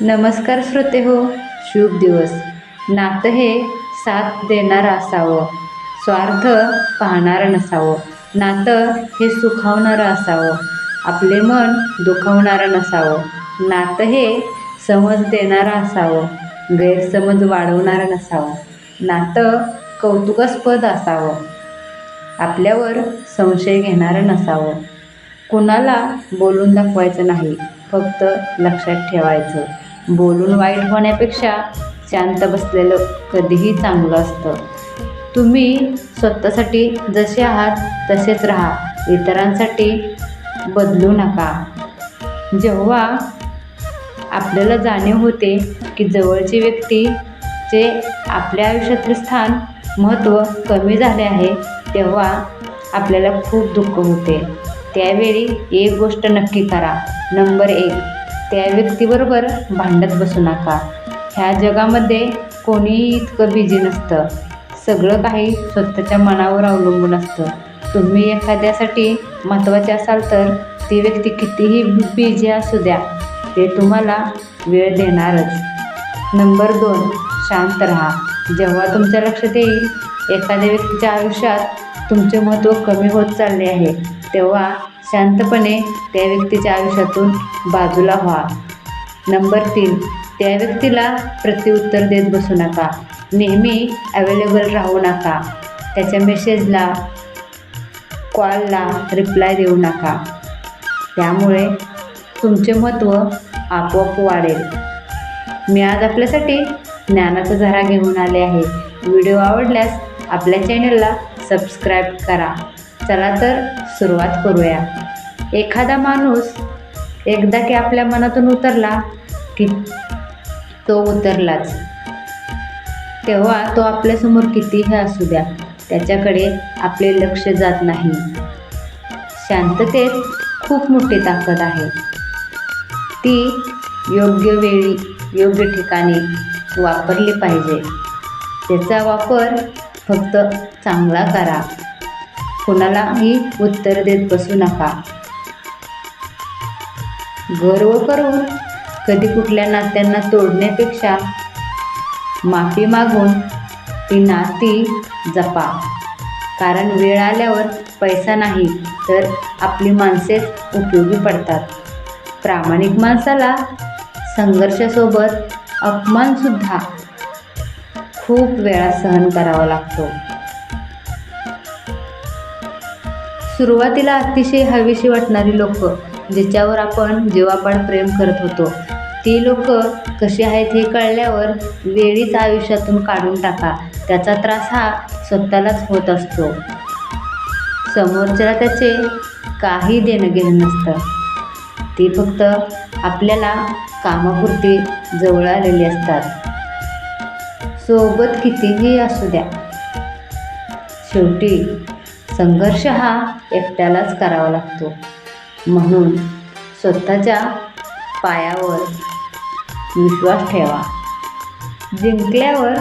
नमस्कार श्रोते हो शुभ दिवस. नातं हे साथ देणारं असावं स्वार्थ पाहणारं नसावं. नातं हे सुखावणारं असावं आपले मन दुखवणारं नसावं. नातं हे समज देणारं असावं गैरसमज वाढवणारं नसावं. नातं कौतुकास्पद असावं आपल्यावर संशय घेणारं नसावं. कुणाला बोलून दाखवायचं नाही फक्त लक्षात ठेवायचं. बोलून वाईट होण्यापेक्षा शांत बसलेलं कधीही चांगलं असतं. तुम्ही स्वतःसाठी जसे आहात तसेच राहा इतरांसाठी बदलू नका. जेव्हा आपल्याला जाणीव होते की जवळची व्यक्तीचे आपल्या आयुष्यातले स्थान महत्त्व कमी झाले आहे तेव्हा आपल्याला खूप दुःख होते. त्यावेळी एक गोष्ट नक्की करा. नंबर एक त्या व्यक्तीबरोबर भांडत बसू नका. ह्या जगामध्ये कोणीही इतकं बिझी नसतं. सगळं काही स्वतःच्या मनावर अवलंबून असतं. तुम्ही एखाद्यासाठी महत्त्वाचे असाल तर ती व्यक्ती कितीही बिझी असू द्या ते तुम्हाला वेळ देणारच. नंबर दोन शांत राहा. जेव्हा तुमच्या लक्षात येईल एखाद्या व्यक्तीच्या आयुष्यात तुमचे महत्त्व कमी होत चालले आहे तेव्हा शांतपणे त्या व्यक्तीच्या आयुष्यातून बाजूला व्हा. नंबर तीन त्या व्यक्तीला प्रत्युत्तर देत बसू नका. नेहमी अवेलेबल राहू नका. त्याच्या मेसेजला कॉलला रिप्लाय देऊ नका. त्यामुळे तुमचे महत्त्व आपोआप वाढेल. मी आज आपल्यासाठी ज्ञानाचा झरा घेऊन आले आहे. व्हिडिओ आवडल्यास आपल्या चॅनलला सबस्क्राईब करा. चला तर सुरुवात करूया. एखादा माणूस एकदा की आपल्या मनातून उतरला की तो उतरलाच. तेव्हा तो आपल्यासमोर कितीही असू द्या त्याच्याकडे आपले लक्ष जात नाही. शांततेत खूप मोठी ताकद आहे. ती योग्य वेळी योग्य ठिकाणी वापरली पाहिजे. त्याचा वापर फक्त चांगला करा. कुणालाही उत्तर देत बसू नका. गर्व करून कधी कुठल्या नात्यांना तोडण्यापेक्षा माफी मागून ती नाती जपा. कारण वेळ आल्यावर पैसा नाही तर आपली माणसेच उपयोगी पडतात. प्रामाणिक माणसाला संघर्षासोबत अपमानसुद्धा खूप वेळा सहन करावा लागतो. सुरुवातीला अतिशय हवीशी वाटणारी लोक ज्याच्यावर आपण जीवापाड प्रेम करत होतो ती लोक कशी आहेत हे कळल्यावर वेळीच आयुष्यातून काढून टाका. त्याचा त्रास हा स्वतःलाच होत असतो. समोरच्याला त्याचे काही देणं घेणं नसतं. ती फक्त आपल्याला कामापुरती जवळ आलेली असतात. सोबत कितीही असू द्या. शेवटी संघर्ष हा एकट्यालाच करावा लागतो. म्हणून स्वतःच्या पायावर विश्वास ठेवा. जिंकल्यावर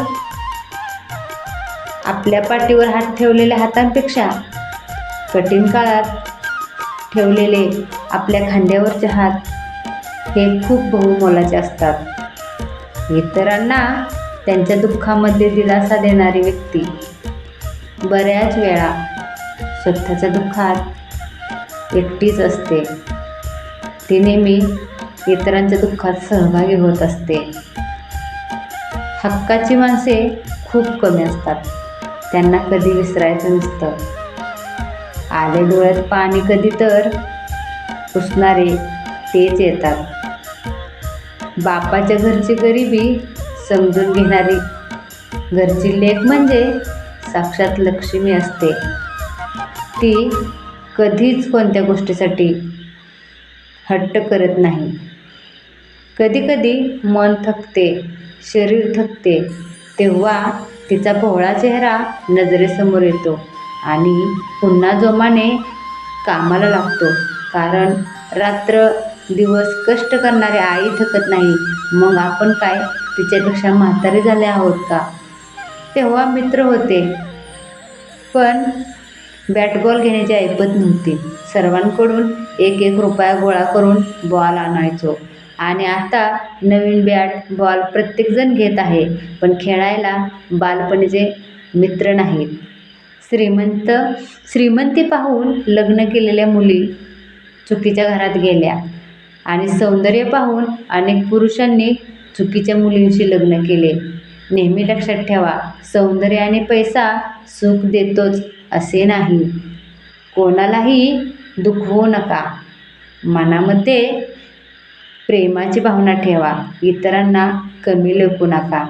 आपल्या पाठीवर हात ठेवलेल्या हातांपेक्षा कठीण काळात ठेवलेले आपल्या खांद्यावरचे हात हे खूप बहुमोलाचे असतात. इतरांना त्यांच्या दुःखामध्ये दिलासा देणारी व्यक्ती बऱ्याच वेळा स्वतःच्या दुःखात एकटीच असते. ती नेहमी इतरांच्या दुःखात सहभागी होत असते. हक्काची माणसे खूप कमी असतात. त्यांना कधी विसरायचं नसतं. आले डोळ्यात पाणी कधी तर पुसणारे तेच येतात. बापाच्या घरची गरिबी समजून घेणारी घरची लेख म्हणजे साक्षात लक्ष्मी असते. ती कधीच कोणत्या गोष्टीसाठी हट्ट करत नाही. कधीकधी मन थकते शरीर थकते तेव्हा तिचा भोळा चेहरा नजरेसमोर येतो आणि पुन्हा जोमाने कामाला लागतो. कारण रात्र दिवस कष्ट करणारी आई थकत नाही. मग आपण काय? तिच्यापेक्षा म्हातारे झाले आहोत का? तेव्हा मित्र होते. पण बॅट बॉल घेण्याची ऐपत नव्हती सर्वांकडून एक एक रुपया गोळा करून बॉल आणायचो. आणि आता नवीन बॅट बॉल प्रत्येकजण घेत आहे पण खेळायला बालपणीचे मित्र नाहीत. श्रीमंत श्रीमंती पाहून लग्न केलेल्या मुली चुकीच्या घरात गेल्या. आणि सौंदर्य पाहून अनेक पुरुषांनी चुकीच्या मुलींशी लग्न केले. नेहमी लक्षात ठेवा सौंदर्य आणि पैसा सुख देतोच. असे नाही. कोणालाही दुखवू नका. मनामध्ये प्रेमाची भावना ठेवा. इतरांना कमी लेखू नका.